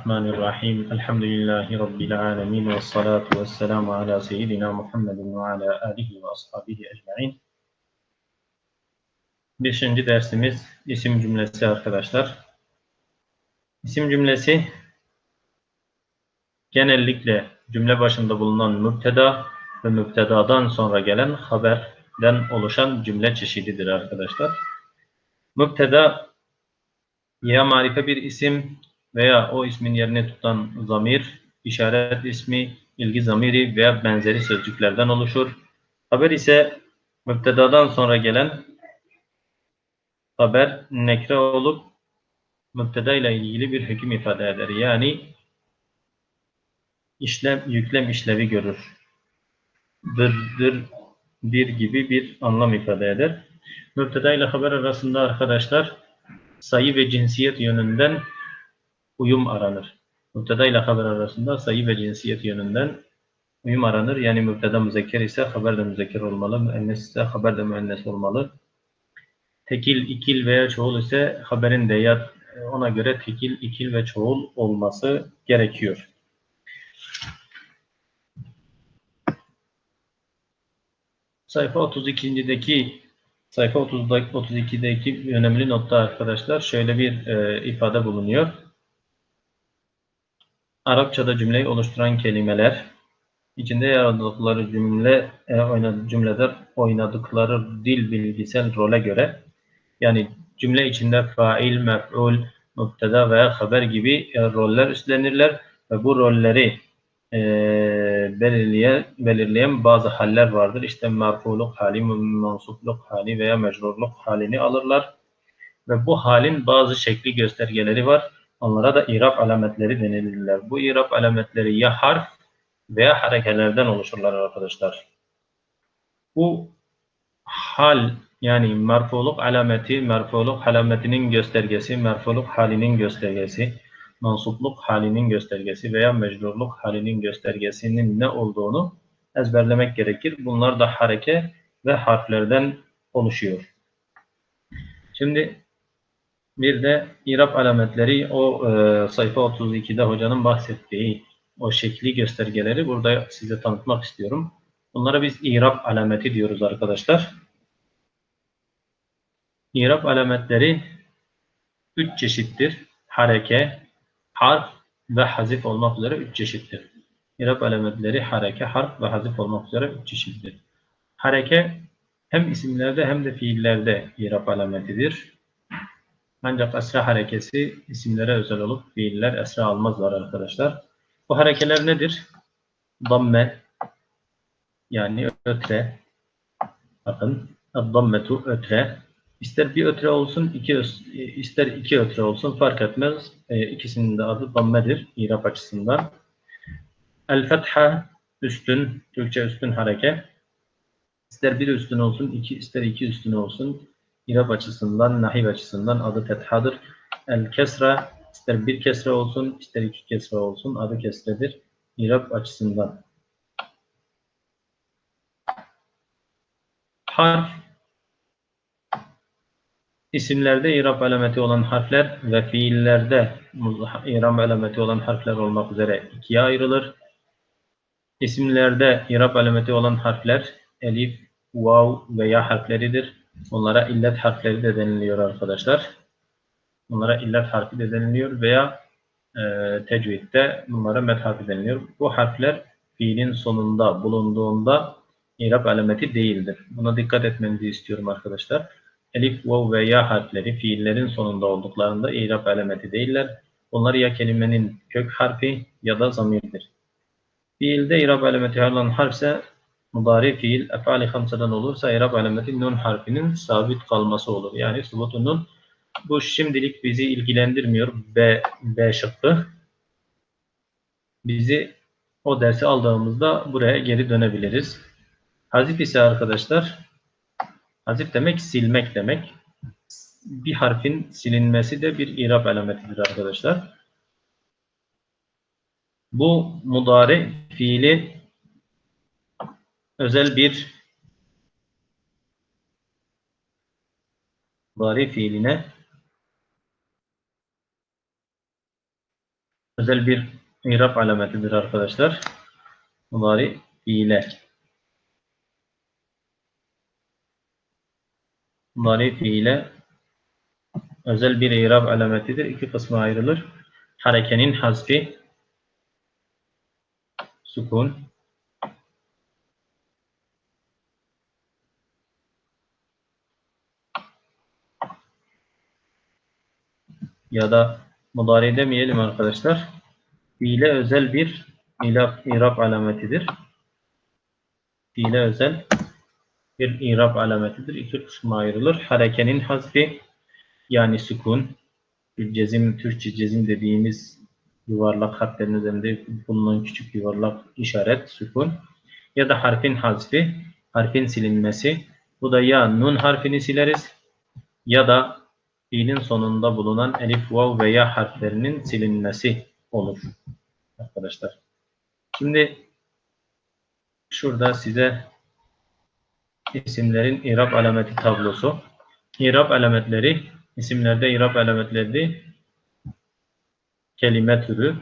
الرحمن الرحيم الحمد لله رب العالمين والصلاة والسلام على سيدنا محمد وعلى آله وأصحابه أجمعين Beşinci dersimiz isim cümlesi arkadaşlar. İsim cümlesi genellikle cümle başında bulunan müpteda ve müptedadan sonra gelen haberden oluşan cümle çeşididir arkadaşlar. Müpteda ya marife bir isim veya o ismin yerine tutan zamir, işaret ismi, ilgi zamiri veya benzeri sözcüklerden oluşur. Haber ise müptedadan sonra gelen haber nekre olup müpteda ile ilgili bir hüküm ifade eder. Yani işlem, yüklem işlevi görür. Dır, dır, bir gibi bir anlam ifade eder. Müpteda ile haber arasında arkadaşlar sayı ve cinsiyet yönünden uyum aranır. Müpteda ile haber arasında sayı ve cinsiyet yönünden uyum aranır. Yani müpteda müzekker ise haber de müzekker olmalı. Müennes ise haber de müennes olmalı. Tekil, ikil veya çoğul ise haberin de ya ona göre tekil, ikil ve çoğul olması gerekiyor. Sayfa 32'deki sayfa 30'daki 32'deki önemli notta arkadaşlar şöyle bir e, ifade bulunuyor. Arapçada cümleyi oluşturan kelimeler içinde yer aldıkları cümle e, cümlede oynadıkları dil bilgisel role göre yani cümle içinde fail, mef'ul, müpteda veya haber gibi e, roller üstlenirler ve bu rolleri e, belirleyen, belirleyen bazı haller vardır. İşte merfuluk hali, mansupluk hali veya mecrurluk halini alırlar. Ve bu halin bazı şekli göstergeleri var. Onlara da irab alametleri denilirler. Bu irab alametleri ya harf veya harekelerden oluşurlar arkadaşlar. Bu hal yani merfuluk alameti, merfuluk alametinin göstergesi, merfuluk halinin göstergesi, mansupluk halinin göstergesi veya mecburluk halinin göstergesinin ne olduğunu ezberlemek gerekir. Bunlar da hareke ve harflerden oluşuyor. Şimdi bir de irab alametleri o e, sayfa 32'de hocanın bahsettiği o şekli göstergeleri burada size tanıtmak istiyorum. Bunlara biz irab alameti diyoruz arkadaşlar. İrab alametleri üç çeşittir. Hareke, harf ve hazif olmak üzere üç çeşittir. İrab alametleri hareke, harf ve hazif olmak üzere üç çeşittir. Hareke hem isimlerde hem de fiillerde irab alametidir. Ancak esra harekesi isimlere özel olup fiiller esra almazlar arkadaşlar. Bu harekeler nedir? Damme yani ötre. Bakın dammetu ötre. İster bir ötre olsun, iki ister iki ötre olsun fark etmez. E, ikisinin de adı dammedir irap açısından. El fetha üstün, Türkçe üstün hareke. İster bir üstün olsun, iki ister iki üstün olsun. İrab açısından, nahiv açısından adı fethadır. El kesra ister bir kesre olsun, ister iki kesre olsun adı kesredir. İrab açısından. Harf isimlerde irab alameti olan harfler ve fiillerde irab alameti olan harfler olmak üzere ikiye ayrılır. İsimlerde irab alameti olan harfler elif, vav veya harfleridir. Onlara illet harfleri de deniliyor arkadaşlar. Bunlara illet harfi de deniliyor veya e, tecvidde bunlara met harfi deniliyor. Bu harfler fiilin sonunda bulunduğunda irab alameti değildir. Buna dikkat etmenizi istiyorum arkadaşlar. Elif, vav ve ya harfleri fiillerin sonunda olduklarında irab alameti değiller. Bunlar ya kelimenin kök harfi ya da zamirdir. Fiilde irab alameti olan harf ise mudari fiil efali hamsadan olursa irab alameti nun harfinin sabit kalması olur. Yani subutu nun bu şimdilik bizi ilgilendirmiyor. B, B şıkkı. Bizi o dersi aldığımızda buraya geri dönebiliriz. Hazif ise arkadaşlar hazif demek silmek demek. Bir harfin silinmesi de bir irab alametidir arkadaşlar. Bu mudari fiili özel bir mudari fiiline özel bir irab alametidir arkadaşlar. Mudari fiile. Mudari fiile özel bir irab alametidir. İki kısma ayrılır. Harekenin hasfi sukun ya da mudari demeyelim arkadaşlar. Fiile özel bir irab, irab alametidir. Fiile özel bir irab alametidir. İki kısma ayrılır. Harekenin hasfi yani sükun, bir cezim, Türkçe cezim dediğimiz yuvarlak harflerin üzerinde bulunan küçük yuvarlak işaret, sükun ya da harfin hasfi, harfin silinmesi. Bu da ya nun harfini sileriz ya da fiilin sonunda bulunan elif, vav veya harflerinin silinmesi olur arkadaşlar. Şimdi şurada size isimlerin irab alameti tablosu. İrab alametleri, isimlerde irab alametleri kelime türü,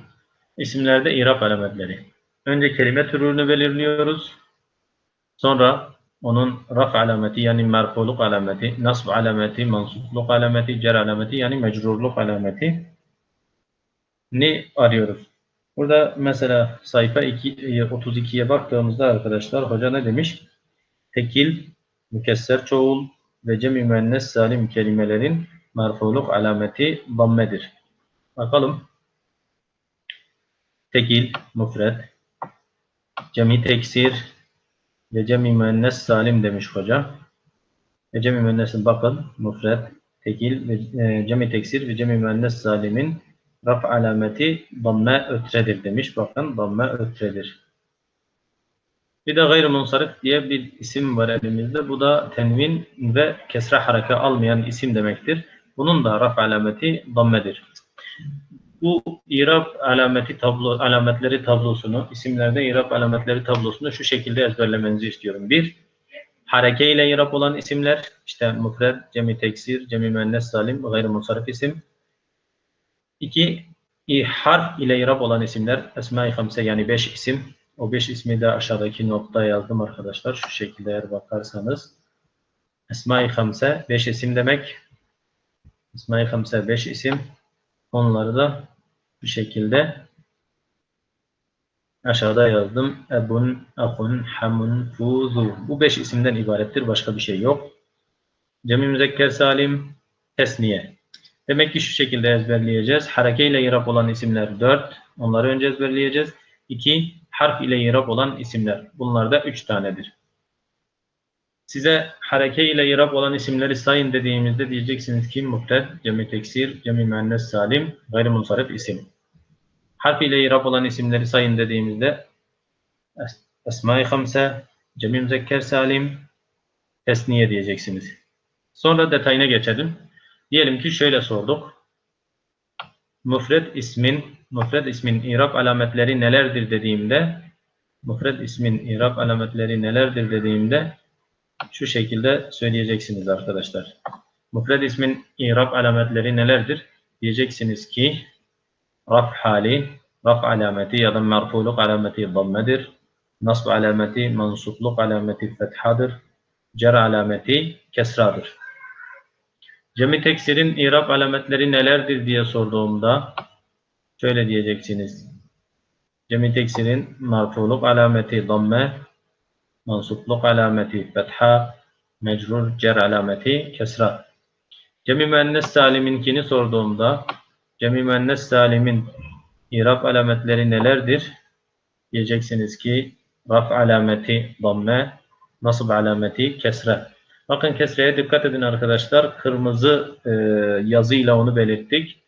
isimlerde irab alametleri. Önce kelime türünü belirliyoruz. Sonra onun raf alameti yani merfuluk alameti, nasb alameti, mansupluk alameti, cer alameti yani mecrurluk alameti ne arıyoruz? Burada mesela sayfa 2, 32'ye baktığımızda arkadaşlar hoca ne demiş? Tekil, mükesser çoğul ve cem-i salim kelimelerin merfuluk alameti dammedir. Bakalım. Tekil, müfred, cemi teksir ve cem-i müennes salim demiş hoca. Ve cem-i müennesin bakın müfred, tekil ve e, cem-i teksir ve cem-i müennes salimin raf alameti damme ötredir demiş. Bakın damme ötredir. Bir de gayrimunsarif diye bir isim var elimizde. Bu da tenvin ve kesre hareke almayan isim demektir. Bunun da raf alameti dammedir. Bu irab alameti tablo alametleri tablosunu, isimlerde irab alametleri tablosunu şu şekilde ezberlemenizi istiyorum. Bir, hareke ile irab olan isimler, işte mufred, cemi teksir, cemi müennes salim, gayrimunsarif isim. İki, harf ile irab olan isimler, esma-i hamse yani beş isim. O beş ismi de aşağıdaki nokta yazdım arkadaşlar. Şu şekilde eğer bakarsanız. Esma-i hamse beş isim demek. Esma-i hamse beş isim. Onları da bu şekilde aşağıda yazdım. Ebun, akun, hamun, fuzu. Bu beş isimden ibarettir. Başka bir şey yok. Cem-i müzekker salim, tesniye. Demek ki şu şekilde ezberleyeceğiz. Hareke ile irab olan isimler 4. Onları önce ezberleyeceğiz. 2. Harf ile irab olan isimler. Bunlar da 3 tanedir. Size hareke ile irab olan isimleri sayın dediğimizde diyeceksiniz ki mufted, cemi teksir, cemi müennes salim, gayrimunsarif isim. Harf ile irab olan isimleri sayın dediğimizde esma-i hamse, cemi müzekker salim, tesniye diyeceksiniz. Sonra detayına geçelim. Diyelim ki şöyle sorduk. Müfred ismin, müfred ismin irab alametleri nelerdir dediğimde, müfred ismin irab alametleri nelerdir dediğimde şu şekilde söyleyeceksiniz arkadaşlar. Müfred ismin irab alametleri nelerdir? Diyeceksiniz ki raf hali, raf alameti ya da merfuluk alameti dammedir. Nasb alameti, mansupluk alameti fethadır. Cer alameti kesradır. Cemi teksirin irab alametleri nelerdir diye sorduğumda şöyle diyeceksiniz. Cemi teksirin marfuluk alameti damme, mansupluk alameti fetha, mecrur cer alameti kesra. Cemi müennes saliminkini sorduğumda cemi müennes salimin irab alametleri nelerdir? Diyeceksiniz ki raf alameti damme, nasb alameti kesra. Bakın kesreye dikkat edin arkadaşlar. Kırmızı e, yazıyla onu belirttik.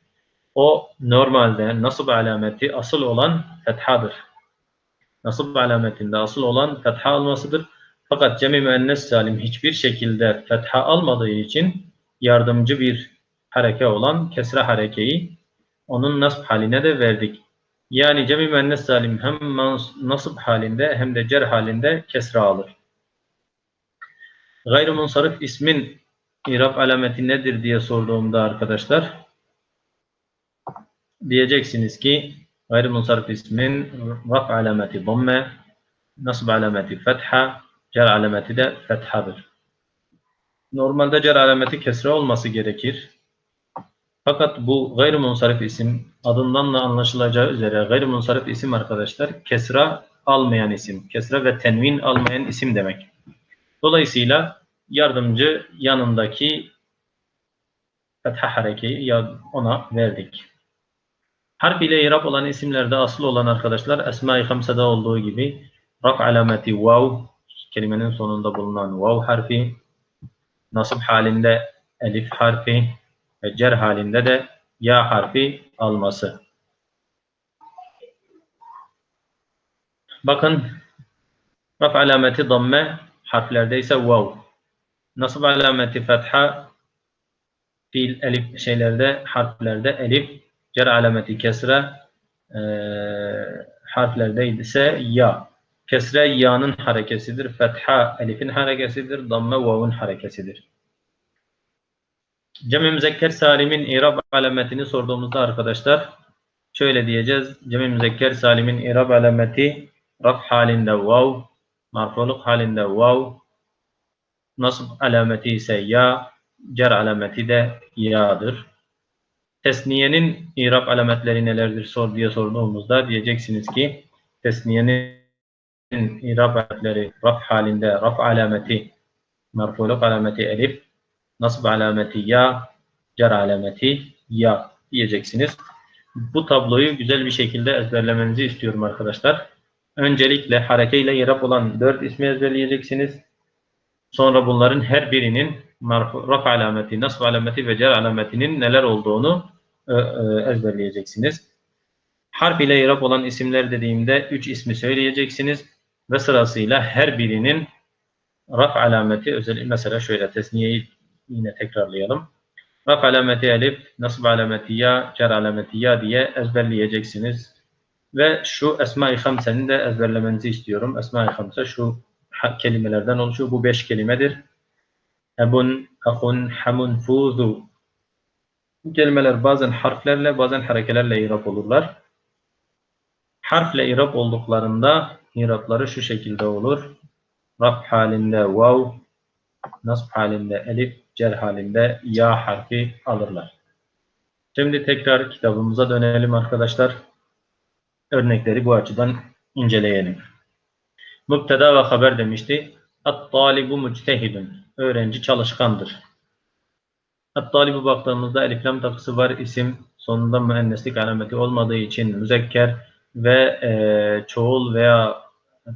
O normalde nasıl alameti asıl olan fethadır. Nasıl alametinde asıl olan fetha almasıdır. Fakat cemi müennes salim hiçbir şekilde fetha almadığı için yardımcı bir hareke olan kesre harekeyi onun nasb haline de verdik. Yani cemi müennes salim hem nasb halinde hem de cer halinde kesre alır. Gayrimunsarif ismin irab alameti nedir diye sorduğumda arkadaşlar diyeceksiniz ki Gayrimunsarif ismin raf alameti damme, nasb alameti fetha, cer alameti de fethadır. Normalde cer alameti kesre olması gerekir. Fakat bu gayrimunsarif isim adından da anlaşılacağı üzere gayrimunsarif isim arkadaşlar kesra almayan isim. Kesra ve tenvin almayan isim demek. Dolayısıyla yardımcı yanındaki fetha harekeyi ona verdik. Harf ile irab olan isimlerde asıl olan arkadaşlar Esma-i Hamsa'da olduğu gibi raf alameti vav kelimenin sonunda bulunan vav harfi nasip halinde elif harfi ve cer halinde de ya harfi alması. Bakın raf alameti damme harflerde ise vav. Nasip alameti fetha fiil elif şeylerde harflerde elif cer alameti kesre e, harflerde ise ya. Kesre ya'nın harekesidir. Fetha elifin harekesidir. Damme vav'un harekesidir. Cem-i müzekker salimin irab alametini sorduğumuzda arkadaşlar şöyle diyeceğiz. Cem-i müzekker salimin irab alameti raf halinde vav, marfuluk halinde vav, nasb alameti ise ya, cer alameti de ya'dır. Tesniyenin irab alametleri nelerdir sor diye sorduğumuzda diyeceksiniz ki tesniyenin irab alametleri raf halinde raf alameti marfuluk alameti elif nasb alameti ya cer alameti ya diyeceksiniz. Bu tabloyu güzel bir şekilde ezberlemenizi istiyorum arkadaşlar. Öncelikle harekeyle irab olan dört ismi ezberleyeceksiniz. Sonra bunların her birinin raf alameti, nasb alameti ve cer alametinin neler olduğunu e, e, ezberleyeceksiniz. Harf ile irab olan isimler dediğimde üç ismi söyleyeceksiniz ve sırasıyla her birinin raf alameti özel mesela şöyle tesniyeyi yine tekrarlayalım. Raf alameti elif, nasb alameti ya, cer alameti ya diye ezberleyeceksiniz. Ve şu Esma-i Hamse'ni de ezberlemenizi istiyorum. Esma-i Hamse şu kelimelerden oluşuyor. Bu beş kelimedir. Ebun, ahun, hamun, fuzu. Bu kelimeler bazen harflerle bazen harekelerle irap olurlar. Harfle irap olduklarında irapları şu şekilde olur. Raf halinde vav, nasb halinde elif, cer halinde ya harfi alırlar. Şimdi tekrar kitabımıza dönelim arkadaşlar. Örnekleri bu açıdan inceleyelim. Müpteda ve haber demişti. At-talibu müctehidun. Öğrenci çalışkandır. At-talibu baktığımızda eliflam takısı var. isim sonunda müenneslik alameti olmadığı için müzekker ve e, çoğul veya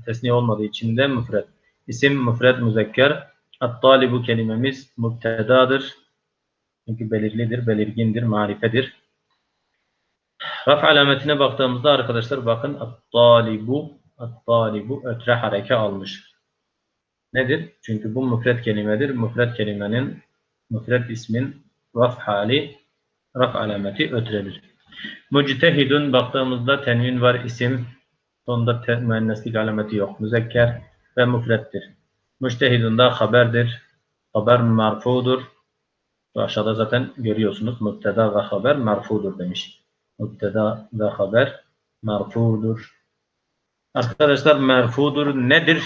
tesniye olmadığı için de müfred. İsim müfred müzekker. At-talibu kelimemiz müptedadır. Çünkü belirlidir, belirgindir, marifedir. Raf alametine baktığımızda arkadaşlar bakın at-talibu at-talibu ötre hareke almış. Nedir? Çünkü bu müfred kelimedir. Müfred kelimenin müfred ismin raf hali raf alameti ötredir. Müctehidun baktığımızda tenvin var isim sonunda müenneslik alameti yok. Müzekker ve müfreddir. Müctehidun da haberdir. Haber marfudur. Şu aşağıda zaten görüyorsunuz. Mübteda ve haber marfudur demiş. Mübteda ve haber marfudur. Arkadaşlar merfudur nedir?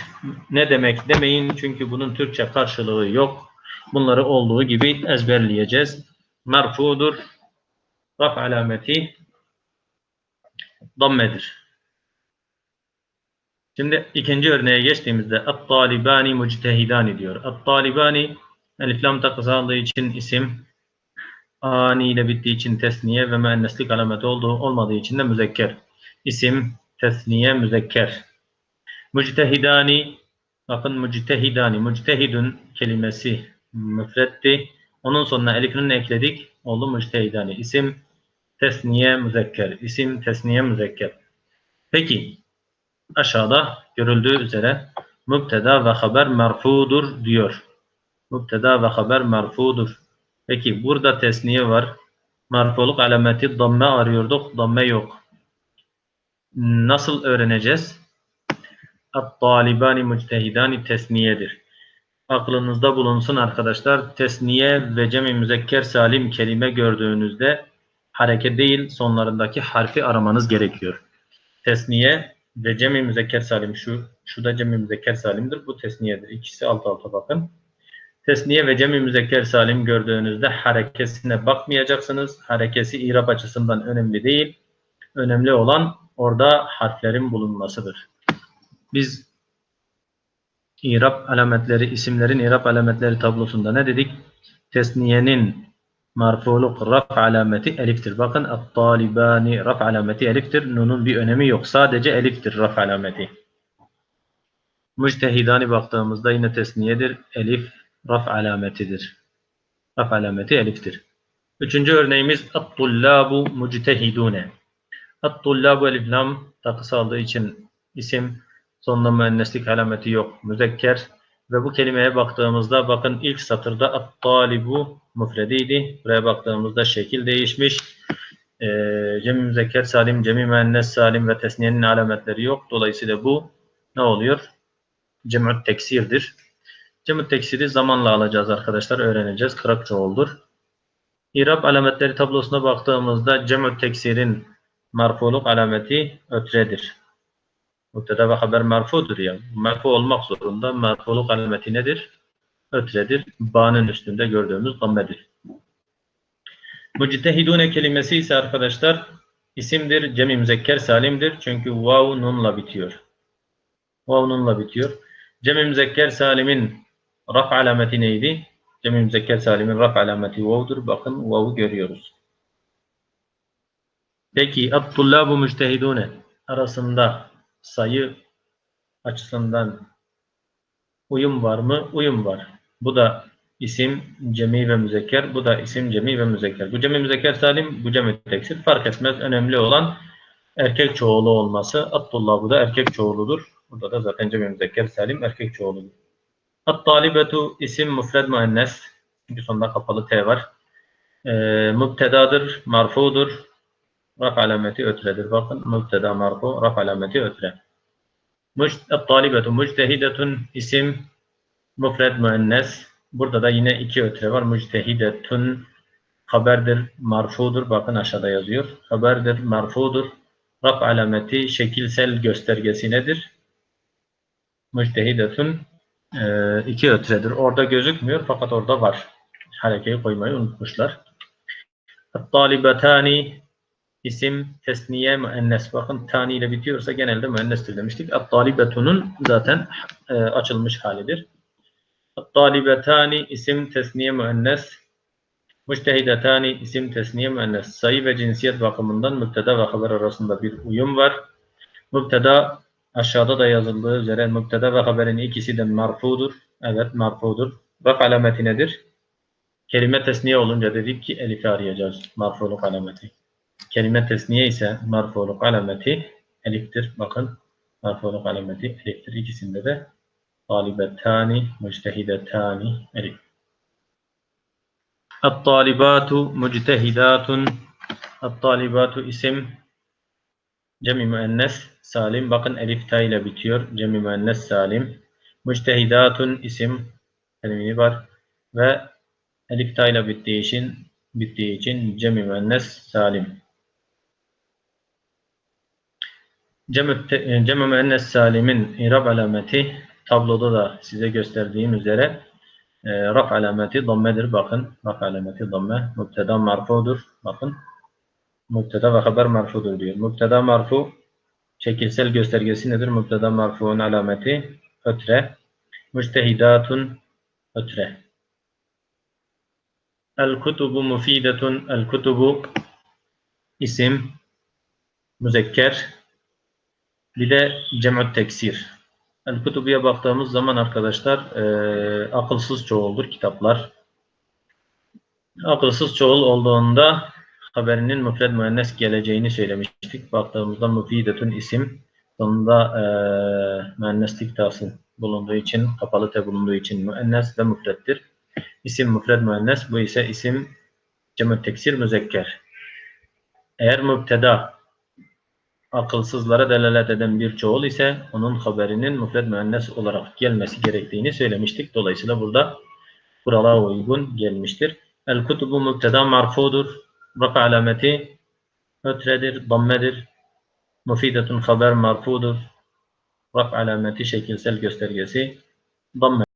Ne demek demeyin çünkü bunun Türkçe karşılığı yok. Bunları olduğu gibi ezberleyeceğiz. Merfudur. Raf alameti dammedir. Şimdi ikinci örneğe geçtiğimizde At-talibani muctehidani diyor. At-talibani eliflam takısı aldığı için isim ani ile bittiği için tesniye ve müenneslik alameti olduğu olmadığı için de müzekker. İsim tesniye müzekker. Müctehidani bakın müctehidani müctehidun kelimesi müfretti. Onun sonuna elifini ekledik. Oldu müctehidani. İsim tesniye müzekker. İsim tesniye müzekker. Peki aşağıda görüldüğü üzere mübteda ve haber merfudur diyor. Mübteda ve haber merfudur. Peki burada tesniye var. Merfuluk alameti damme arıyorduk. Damme yok. Nasıl öğreneceğiz? At-talibani müctehidani tesniyedir. Aklınızda bulunsun arkadaşlar. Tesniye ve cem-i müzekker salim kelime gördüğünüzde hareke değil sonlarındaki harfi aramanız gerekiyor. Tesniye ve cemi müzekker salim şu şu da cemi müzekker salimdir. Bu tesniyedir. İkisi alt alta bakın. Tesniye ve cemi müzekker salim gördüğünüzde harekesine bakmayacaksınız. Harekesi irab açısından önemli değil. Önemli olan orada harflerin bulunmasıdır. Biz irab alametleri, isimlerin irab alametleri tablosunda ne dedik? Tesniyenin marfuluk raf alameti eliftir. Bakın at-talibani raf alameti eliftir. Nunun bir önemi yok. Sadece eliftir raf alameti. Müctehidani baktığımızda yine tesniyedir. Elif raf alametidir. Raf alameti eliftir. Üçüncü örneğimiz at-tullabu muctehidune. At-tullabu elif lam takısı aldığı için isim sonunda müenneslik alameti yok. Müzekker ve bu kelimeye baktığımızda bakın ilk satırda at-talibu müfrediydi. Buraya baktığımızda şekil değişmiş. Ee, cemi müzekker salim, cemi müennes salim ve tesniyenin alametleri yok. Dolayısıyla bu ne oluyor? Cem'ü teksirdir. Cem'ü teksiri zamanla alacağız arkadaşlar. Öğreneceğiz. Kırak çoğuldur. İrab alametleri tablosuna baktığımızda cem'ü teksirin marfuluk alameti ötredir. Mübteda ve haber merfudur ya. Merfu olmak zorunda. Merfuluk alameti nedir? Ötredir. Ba'nın üstünde gördüğümüz dammedir. Müctehidune kelimesi ise arkadaşlar isimdir. Cemi müzekker salimdir. Çünkü vav nunla bitiyor. Vav nunla bitiyor. Cemi müzekker salimin raf alameti neydi? Cemi müzekker salimin raf alameti vav'dur. Bakın vav'u görüyoruz. Peki at-tullabu müctehidune arasında sayı açısından uyum var mı? Uyum var. Bu da isim cemi ve müzekker. Bu da isim cemi ve müzekker. Bu cemi müzekker salim, bu cemi teksir. Fark etmez. Önemli olan erkek çoğulu olması. Abdullah bu da erkek çoğuludur. Burada da zaten cemi müzekker salim erkek çoğuludur. At-talibetu isim müfred müennes. Çünkü sonunda kapalı T var. Ee, mübtedadır, marfudur. Raf alameti ötredir. Bakın mübteda marfu, raf alameti ötre. At-talibetu müctehidetun isim müfred müennes. Burada da yine iki ötre var. Müctehidetun haberdir, marfudur. Bakın aşağıda yazıyor. Haberdir, marfudur. Raf alameti şekilsel göstergesi nedir? Müctehidetun e, iki ötredir. Orada gözükmüyor fakat orada var. Harekeyi koymayı unutmuşlar. At-talibetani isim tesniye müennes. Bakın tani ile bitiyorsa genelde müennestir demiştik. At-talibetunun zaten e, açılmış halidir. At-talibetani isim tesniye müennes. Müştehidetani isim tesniye müennes. Sayı ve cinsiyet bakımından mübteda ve haber arasında bir uyum var. Mübteda aşağıda da yazıldığı üzere mübteda ve haberin ikisi de marfudur. Evet marfudur. Raf alameti nedir? Kelime tesniye olunca dedik ki elifi arayacağız. Marfuluk alameti. Kelime tesniye ise marfuluk alameti eliftir. Bakın marfuluk alameti eliftir. İkisinde de talibetani, müctehidetani elif. At-talibatu müctehidatun At-talibatu isim cemi müennes salim. Bakın elif ta ile bitiyor. Cemi müennes salim. Müctehidatun isim terimini var ve elif ta ile bittiği için bittiği için cemi müennes salim. Cem-i müennes salimin irab alameti tabloda da size gösterdiğim üzere e, raf alameti dammedir. Bakın raf alameti damme. Mübteda marfudur. Bakın mübteda ve haber marfudur diyor. Mübteda marfu şekilsel göstergesi nedir? Mübteda marfuun alameti ötre. Müctehidatun ötre. El kutubu mufidetun. El kutubu isim müzekker bir de cem'ü teksir. El kutubuya baktığımız zaman arkadaşlar e, akılsız çoğuldur kitaplar. Akılsız çoğul olduğunda haberinin müfred müennes geleceğini söylemiştik. Baktığımızda müfidetün isim sonunda e, müenneslik tası bulunduğu için, kapalı te bulunduğu için müennes ve müfreddir. İsim müfred müennes, bu ise isim cem'ü teksir müzekker. Eğer mübteda akılsızlara delalet eden bir çoğul ise onun haberinin müfred müennes olarak gelmesi gerektiğini söylemiştik. Dolayısıyla burada kurala uygun gelmiştir. El kutubu mübteda marfudur. Raf alameti ötredir, dammedir. Mufidetun haber marfudur. Raf alameti şekilsel göstergesi damme.